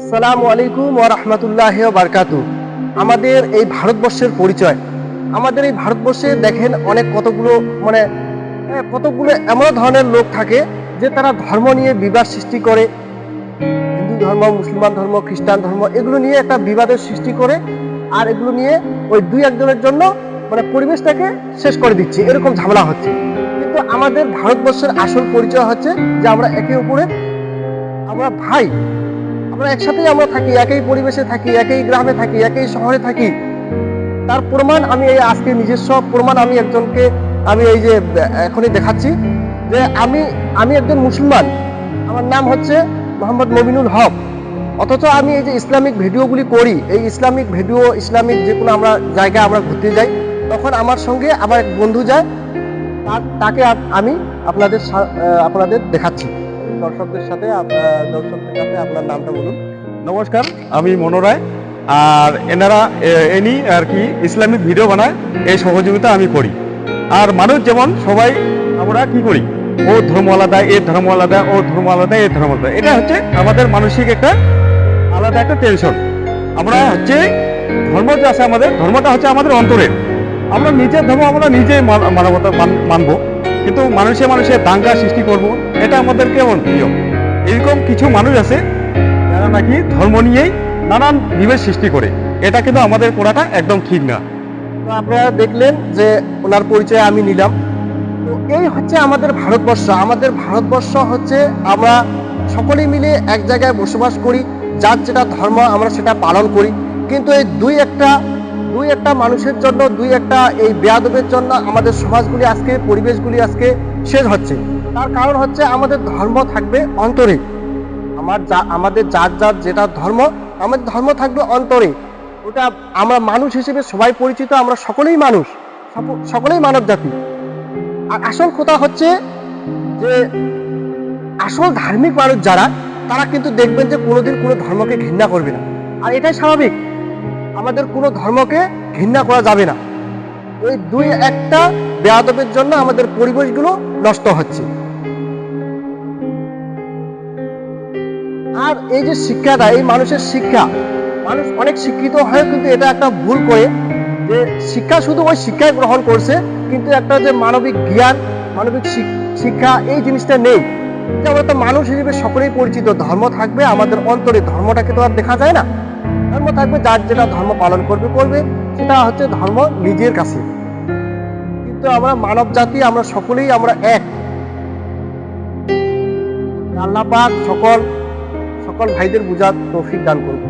আসসালামু আলাইকুম ওয়া রাহমাতুল্লাহি বারকাতু আমাদের এই ভারতবর্ষের পরিচয়। আমাদের এই ভারতবর্ষে দেখেন অনেক কতগুলো মানে কতগুলো এমন ধরনের লোক থাকে যে তারা ধর্ম নিয়ে বিবাদ সৃষ্টি করে। হিন্দু ধর্ম, মুসলমান ধর্ম, খ্রিস্টান ধর্ম, এগুলো নিয়ে একটা বিবাদের সৃষ্টি করে আর এগুলো নিয়ে ওই দুই একজনের জন্য মানে পরিবেশটাকে শেষ করে দিচ্ছে। এরকম ঝামেলা হচ্ছে। কিন্তু আমাদের ভারতবর্ষের আসল পরিচয় হচ্ছে যে আমরা একে অপরের, আমরা ভাই। আমরা একসাথেই আমরা থাকি, একই পরিবেশে থাকি, একই গ্রামে থাকি, একই শহরে থাকি। তার প্রমাণ আমি এই আজকে নিজস্ব প্রমাণ আমি একজনকে আমি এই যে এখনই দেখাচ্ছি যে আমি আমি একজন মুসলমান। আমার নাম হচ্ছে মোহাম্মদ মমিনুল হক। অথচ আমি এই যে ইসলামিক ভিডিওগুলি করি, এই ইসলামিক ভিডিও, ইসলামিক যে কোনো আমরা জায়গায় আমরা ঘুরতে যাই, তখন আমার সঙ্গে আমার এক বন্ধু যায় তাকে আমি আপনাদের আপনাদের দেখাচ্ছি। দর্শকদের সাথে দর্শকদের কাছে আপনার নামটা বলুন। নমস্কার, আমি মনোরায় আর এনারা এনি আর কি ইসলামিক ভিডিও বানায়, এই সহযোগিতা আমি করি। আর মানুষ যেমন সবাই, আমরা কি করি? ও ধর্ম আলাদা, এ ধর্ম আলাদা, ও ধর্ম আলাদা, এ ধর্ম আলাদা। এটা হচ্ছে আমাদের মানসিক একটা আলাদা একটা টেনশন আমরা হচ্ছে, ধর্ম যে আছে আমাদের, ধর্মটা হচ্ছে আমাদের অন্তরের আমরা নিজের ধর্ম আমরা মান- মানবতা, মান- মানবো। কিন্তু মানুষে মানুষে দাঙ্গা সৃষ্টি করব এটা আমাদের কেমন প্রিয়? এরকম কিছু মানুষ আছে, যারা নাকি ধর্ম নিয়েই নানান বিভেদ সৃষ্টি করে। এটা কিন্তু আমাদের করাটা একদম ঠিক না। তো আপনারা দেখলেন যে ওনার পরিচয় আমি নিলাম। তো এই হচ্ছে আমাদের ভারতবর্ষ। আমাদের ভারতবর্ষ হচ্ছে আমরা সকলে মিলে এক জায়গায় বসবাস করি, যার যেটা ধর্ম আমরা সেটা পালন করি। কিন্তু এই দুই একটা দুই একটা মানুষের জন্য, দুই একটা এই বেয়াদবের জন্য আমাদের সমাজগুলি আজকে, পরিবেশগুলি আজকে শেষ হচ্ছে। তার কারণ হচ্ছে আমাদের ধর্ম থাকবে অন্তরে। আমার যা, আমাদের যার যার যেটা ধর্ম, আমাদের ধর্ম থাকবে অন্তরে। ওটা আমরা মানুষ হিসেবে সবাই পরিচিত, আমরা সকলেই মানুষ সকলেই মানব জাতি। আর আসল কথা হচ্ছে যে, আসল ধার্মিক মানুষ যারা, তারা কিন্তু দেখবেন যে কোনোদিন কোনো ধর্মকে ঘৃণা করবে না। আর এটাই স্বাভাবিক। আমাদের কোনো ধর্মকে ঘৃণা করা যাবে না। ওই দুই একটা বেয়াদবের জন্য আমাদের পরিবেশগুলো নষ্ট হচ্ছে। আর এই যে শিক্ষাটা, এই মানুষের শিক্ষা, মানুষ অনেক শিক্ষিত হয়ে, কিন্তু এটা একটা ভুল করে যে শিক্ষা শুধু ওই শিক্ষায় গ্রহণ করছে, কিন্তু একটা যে মানবিক জ্ঞান, মানবিক শিক্ষা, এই জিনিসটা নেই। আমরা তো মানুষ হিসেবে সকলেই পরিচিত, ধর্ম থাকবে, আমাদের অন্তরে ধর্মটাকে তো আর দেখা যায় না। ধর্ম থাকবে, যার যেটা ধর্ম পালন করবে করবে, সেটা হচ্ছে ধর্ম নিজের কাছে। কিন্তু আমরা মানব জাতি, আমরা সকলেই আমরা এক। আল্লাহ পাক সকল সকল ভাইদের বোঝার তৌফিক দান করুন।